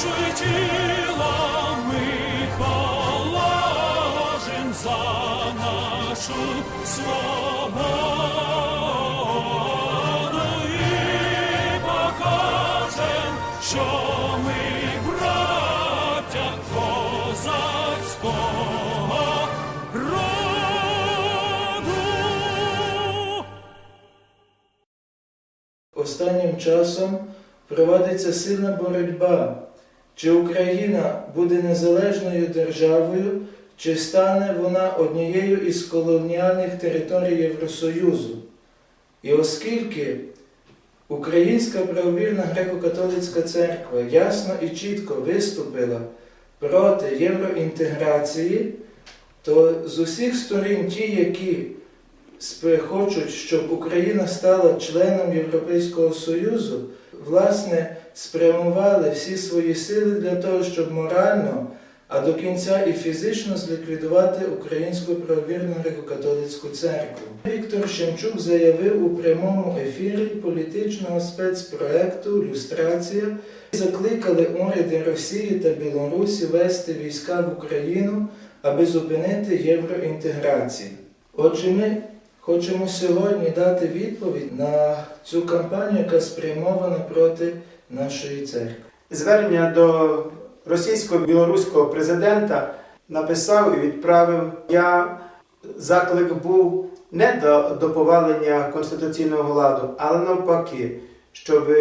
Наші тіла ми положим за нашу свободу і покажем, що ми браття козацького роду. Останнім часом проводиться сильна боротьба, чи Україна буде незалежною державою, чи стане вона однією із колоніальних територій Євросоюзу. І оскільки Українська правовірна греко-католицька церква ясно і чітко виступила проти євроінтеграції, то з усіх сторін ті, які хочуть, щоб Україна стала членом Європейського Союзу, власне, спрямували всі свої сили для того, щоб морально, а до кінця і фізично зліквідувати Українську правовірну греко-католицьку церкву. Віктор Шемчук заявив у прямому ефірі політичного спецпроекту Люстрація закликали уряди Росії та Білорусі вести війська в Україну, аби зупинити євроінтеграцію. Отже, ми хочемо сьогодні дати відповідь на цю кампанію, яка спрямована проти нашої церкви. Звернення до російсько-білоруського президента написав і відправив. Я заклик був не до, до повалення конституційного ладу, але навпаки, щоб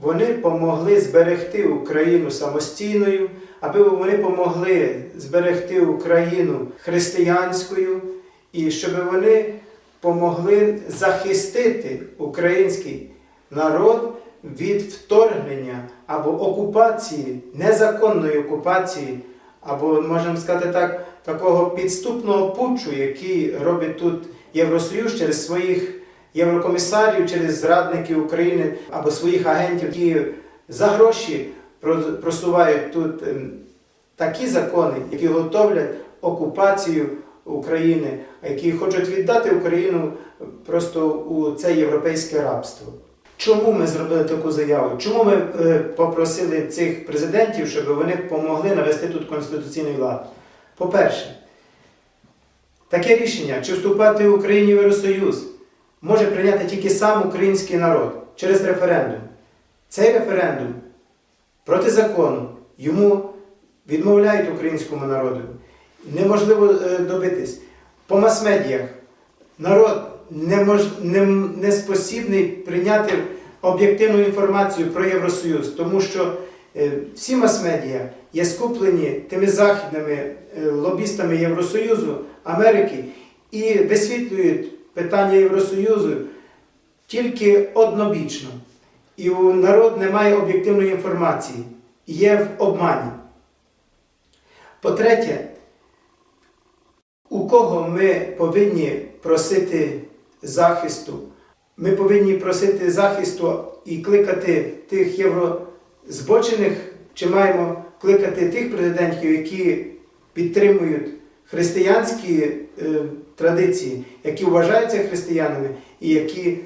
вони помогли зберегти Україну самостійною, аби вони помогли зберегти Україну християнською, і щоб вони помогли захистити український народ від вторгнення або окупації, незаконної окупації, або, можемо сказати так, такого підступного путчу, який робить тут Євросоюз через своїх єврокомісарів, через зрадників України або своїх агентів, які за гроші просувають тут ем, такі закони, які готовлять окупацію України, які хочуть віддати Україну просто у це європейське рабство. Чому ми зробили таку заяву? Чому ми е, попросили цих президентів, щоб вони допомогли навести тут конституційний лад? По-перше, таке рішення, чи вступати Україні в Євросоюз, може прийняти тільки сам український народ через референдум. Цей референдум проти закону йому відмовляють українському народу. Неможливо е, добитись. По мас-медіях народ не, не, не спосібний прийняти об'єктивну інформацію про Євросоюз, тому що е, всі мас-медіа є скуплені тими західними е, лобістами Євросоюзу, Америки і висвітлюють питання Євросоюзу тільки однобічно. І народ не має об'єктивної інформації, є в обмані. По-третє, у кого ми повинні просити захисту? Ми повинні просити захисту і кликати тих єврозбочених, чи маємо кликати тих президентів, які підтримують християнські е, традиції, які вважаються християнами і які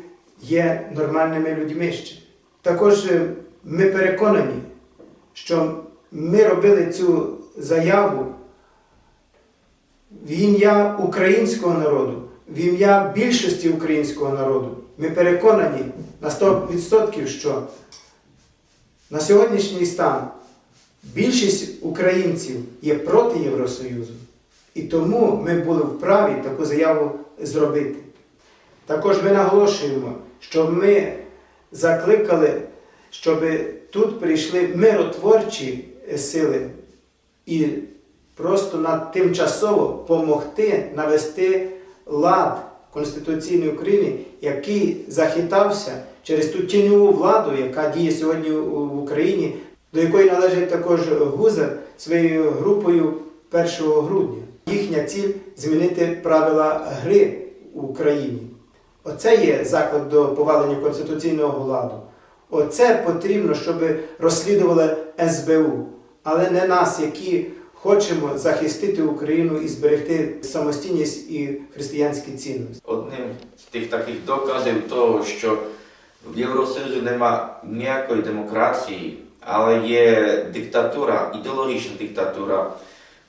є нормальними людьми ще. Також е, ми переконані, що ми робили цю заяву в ім'я українського народу, в ім'я більшості українського народу. Ми переконані на 100%, що на сьогоднішній стан більшість українців є проти Євросоюзу. І тому ми були вправі таку заяву зробити. Також ми наголошуємо, що ми закликали, щоб тут прийшли миротворчі сили і просто на тимчасово помогти навести лад Конституційної України, який захитався через ту тіньову владу, яка діє сьогодні в Україні, до якої належить також Гузар своєю групою 1 грудня. Їхня ціль змінити правила гри в Україні. Оце є заклик до повалення конституційного ладу. Оце потрібно, щоб розслідували СБУ, але не нас, які хочемо захистити Україну і зберегти самостійність і християнські цінності. Одним з тих таких доказів того, що в Євросоюзі нема ніякої демократії, але є диктатура, ідеологічна диктатура.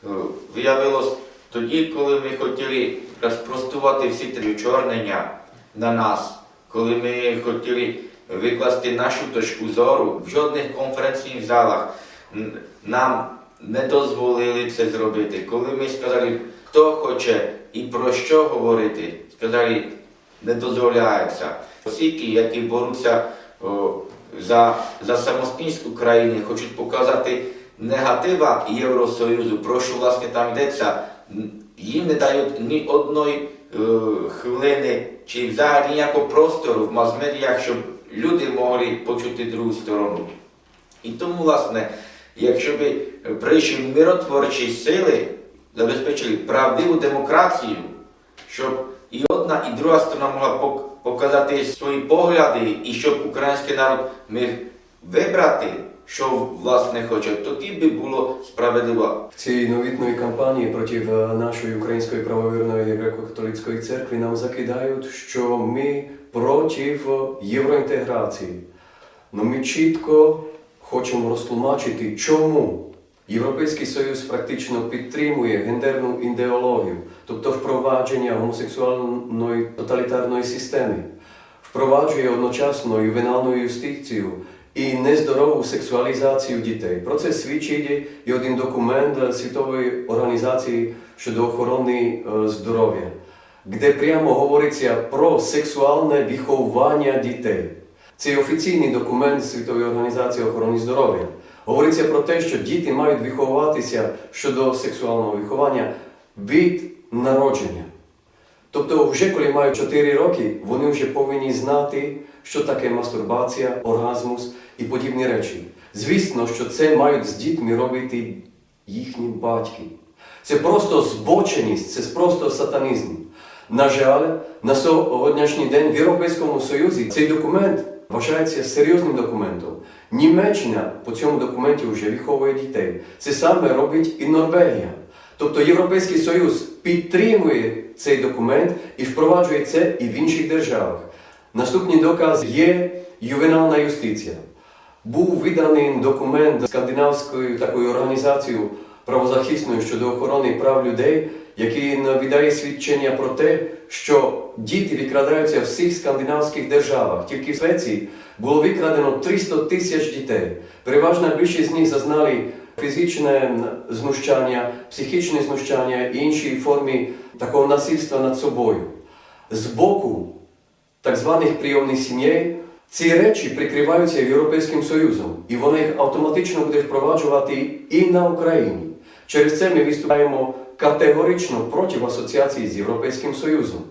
Е, Виявилось тоді, коли ми хотіли розпростувати всі ті чорнення на нас, коли ми хотіли викласти нашу точку зору, в жодних конференційних залах нам не дозволили це зробити. Коли ми сказали, хто хоче і про що говорити, сказали, не дозволяється. Ті, які борються о, за, за самостійність України, хочуть показати негатива Євросоюзу, про що власне там йдеться, їм не дають ні одної е, хвилини чи взагалі ніякого простору в мас-медіях, щоб люди могли почути другу сторону. І тому, власне, якщо би прийшли миротворчі сили, забезпечили правдиву демократію, щоб і одна, і друга сторона могла показати свої погляди, і щоб український народ міг вибрати, що власне хоче, тоді би було справедливо. В цій новітної кампанії проти е, нашої української правовірної греко-католицької церкви нам закидають, що ми проти євроінтеграції. Но ми чітко хочемо розтлумачити, чому Європейський Союз практично підтримує гендерну ідеологію, тобто впровадження гомосексуальної тоталітарної системи, впроваджує одночасно ювенальну юстицію і нездорову сексуалізацію дітей. Про це свідчить і один документ Світової організації щодо охорони е, здоров'я, де прямо говориться про сексуальне виховання дітей. Це офіційний документ Світової організації охорони здоров'я. Говориться про те, що діти мають виховуватися щодо сексуального виховання від народження. Тобто, вже коли мають 4 роки, вони вже повинні знати, що таке мастурбація, оргазмус і подібні речі. Звісно, що це мають з дітьми робити їхні батьки. Це просто збоченість, це просто сатанізм. На жаль, на сьогоднішній день в Європейському Союзі цей документ вважається серйозним документом. Німеччина по цьому документі вже виховує дітей. Це саме робить і Норвегія. Тобто Європейський Союз підтримує цей документ і впроваджує це і в інших державах. Наступний доказ є ювенальна юстиція. Був виданий документ скандинавською такою організацією правозахисною щодо охорони прав людей, який видає свідчення про те, що діти викрадаються в всіх скандинавських державах. Тільки в Швеції було викрадено 300 тисяч дітей. Переважна більшість з них зазнали фізичне знущання, психічне знущання і інші форми такого насильства над собою. З боку так званих прийомних сім'єй ці речі прикриваються Європейським Союзом, і вони їх автоматично буде впроваджувати і на Україні. Через це ми виступаємо категорично проти асоціації з Європейським Союзом,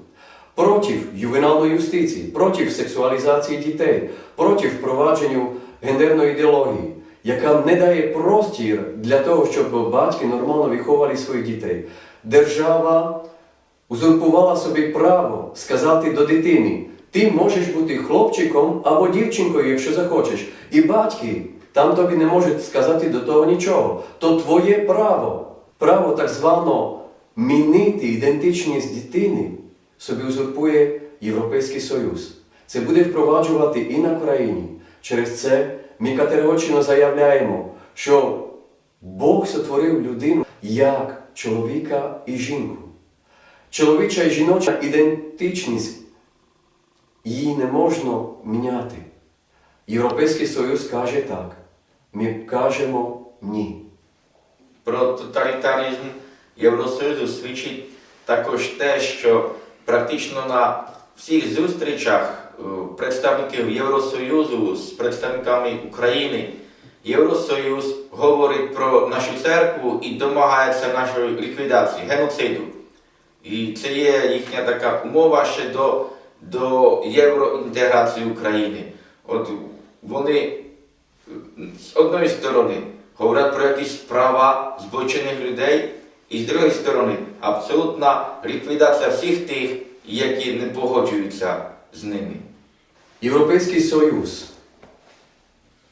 проти ювенальної юстиції, проти сексуалізації дітей, проти впровадження гендерної ідеології, яка не дає простір для того, щоб батьки нормально виховували своїх дітей. Держава узурпувала собі право сказати до дитини, ти можеш бути хлопчиком або дівчинкою, якщо захочеш. І батьки там тобі не можуть сказати до того нічого. То твоє право, право так звано мінити ідентичність дитини, собі узурпує Європейський Союз. Це буде впроваджувати і на Україні. Через це ми категорично заявляємо, що Бог сотворив людину як чоловіка і жінку. Чоловіча і жіноча ідентичність її не можна міняти. Європейський Союз каже так. Ми кажемо ні. Про тоталітаризм Євросоюзу свідчить також те, що практично на всіх зустрічах представників Євросоюзу з представниками України Євросоюз говорить про нашу церкву і домагається нашої ліквідації, геноциду. І це є їхня така умова ще до, до євроінтеграції України. От вони з одної сторони говорять про якісь права збочених людей, і з другої сторони абсолютна ліквідація всіх тих, які не погоджуються з ними. Європейський Союз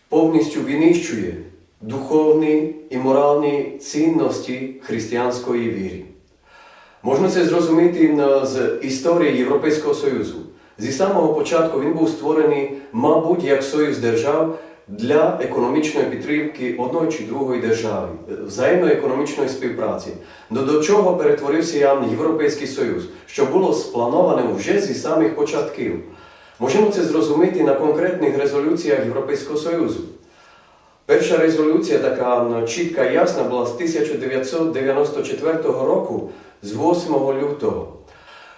повністю винищує духовні і моральні цінності християнської віри. Можна це зрозуміти з історії Європейського Союзу. Зі самого початку він був створений, мабуть, як союз держав, для економічної підтримки одної чи другої держави, взаємної економічної співпраці. Ну, до чого перетворився Європейський Союз, що було сплановане вже зі самих початків. Можемо це зрозуміти на конкретних резолюціях Європейського Союзу. Перша резолюція, така чітка і ясна, була з 1994 року, з 8 лютого.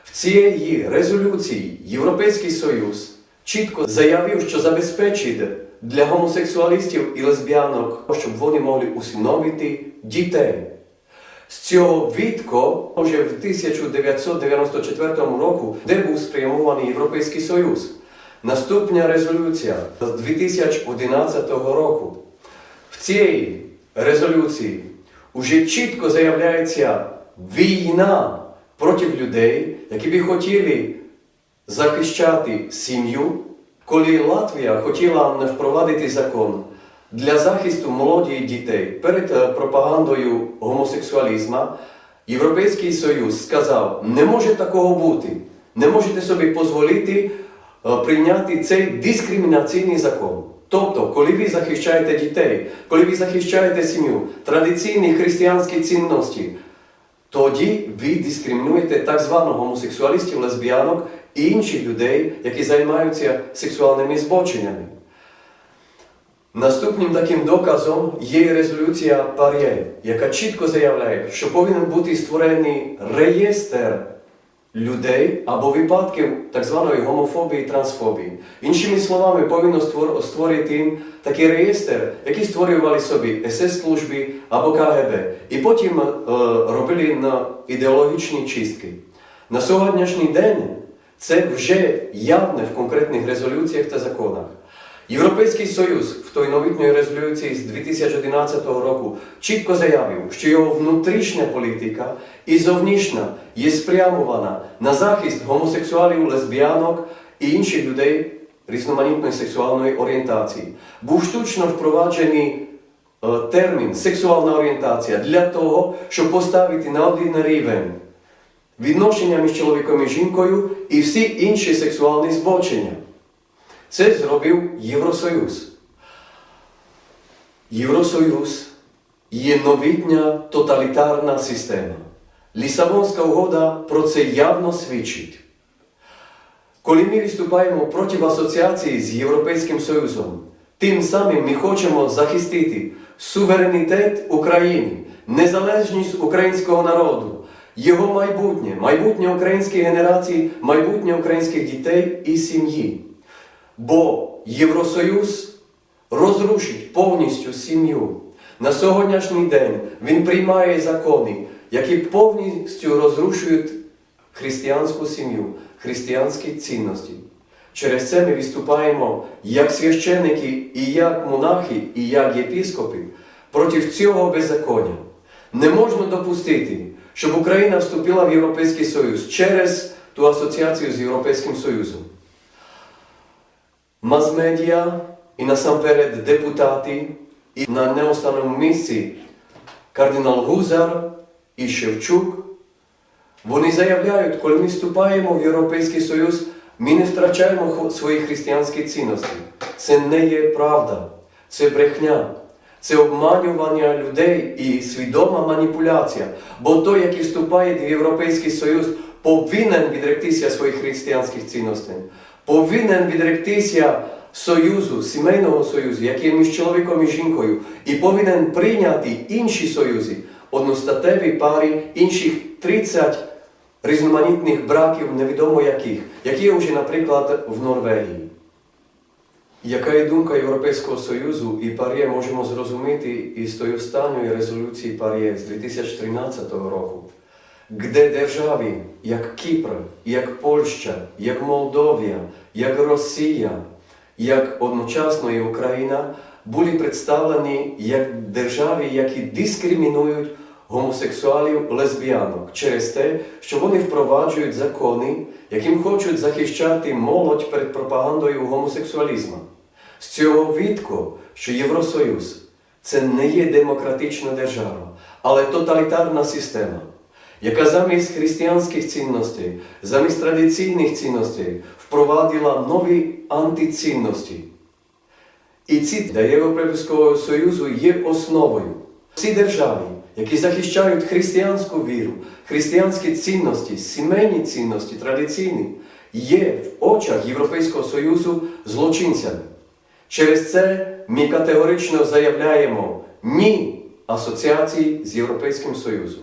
В цій резолюції Європейський Союз чітко заявив, що забезпечить для гомосексуалістів і лесбіянок, щоб вони могли усиновити дітей. З цього відко вже в 1994 року, де був спрямований Європейський Союз. Наступна резолюція з 2011 року. В цій резолюції вже чітко заявляється війна проти людей, які би хотіли захищати сім'ю, коли Латвія хотіла впровадити закон для захисту молоді і дітей перед е, пропагандою гомосексуалізму, Європейський Союз сказав, не може такого бути, не можете собі дозволити е, прийняти цей дискримінаційний закон. Тобто, коли ви захищаєте дітей, коли ви захищаєте сім'ю, традиційні християнські цінності, тоді ви дискримінуєте так званих гомосексуалістів, лесбіянок і інших людей, які займаються сексуальними збоченнями. Наступним таким доказом є резолюція Пар'є, яка чітко заявляє, що повинен бути створений реєстр людей або випадків так званої гомофобії і трансфобії. Іншими словами, повинно створити такий реєстр, який створювали собі СС-служби або КГБ, і потім е, робили на ідеологічні чистки. На сьогоднішній день це вже явне в конкретних резолюціях та законах. Європейський Союз в той новітньої резолюції з 2011 року чітко заявив, що його внутрішня політика і зовнішня є спрямована на захист гомосексуалів, лесбіянок і інших людей різноманітної сексуальної орієнтації. Був штучно впроваджений е, термін сексуальна орієнтація для того, щоб поставити на один рівень відношення між чоловіком і жінкою і всі інші сексуальні збочення. Це зробив Євросоюз. Євросоюз є новітня тоталітарна система. Лісабонська угода про це явно свідчить. Коли ми виступаємо проти асоціації з Європейським Союзом, тим самим ми хочемо захистити суверенітет України, незалежність українського народу, його майбутнє, майбутнє української генерації, майбутнє українських дітей і сім'ї. Бо Євросоюз розрушить повністю сім'ю. На сьогоднішній день він приймає закони, які повністю розрушують християнську сім'ю, християнські цінності. Через це ми виступаємо як священники, і як монахи, і як єпіскопи проти цього беззаконня. Не можна допустити, щоб Україна вступила в Європейський Союз через ту асоціацію з Європейським Союзом. Мас-медіа і насамперед депутати, і на неостанному місці кардинал Гузар і Шевчук. Вони заявляють, коли ми вступаємо в Європейський Союз, ми не втрачаємо свої християнські цінності. Це не є правда, це брехня, це обманювання людей і свідома маніпуляція. Бо той, який вступає в Європейський Союз, повинен відректися своїх християнських цінностей, повинен відректися союзу, сімейного союзу, який між чоловіком і жінкою, і повинен прийняти інші союзи, одностатеві пари, інших 30 різноманітних браків, невідомо яких, які є вже, наприклад, в Норвегії. Яка є думка Європейського Союзу і Пар'є можемо зрозуміти із тої останньої резолюції Пар'є з 2013 року, де держави, як Кіпр, як Польща, як Молдовія, як Росія, як одночасно і Україна були представлені як держави, які дискримінують гомосексуалів, лесбіянок через те, що вони впроваджують закони, яким хочуть захищати молодь перед пропагандою гомосексуалізму. З цього відко, що Євросоюз це не є демократична держава, але тоталітарна система, яка замість християнських цінностей, замість традиційних цінностей впровадила нові антицінності. І ці для Європейського Союзу є основою. Ці держави, які захищають християнську віру, християнські цінності, сімейні цінності, традиційні, є в очах Європейського Союзу злочинцями. Через це ми категорично заявляємо ні асоціації з Європейським Союзом.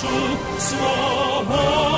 за свободу.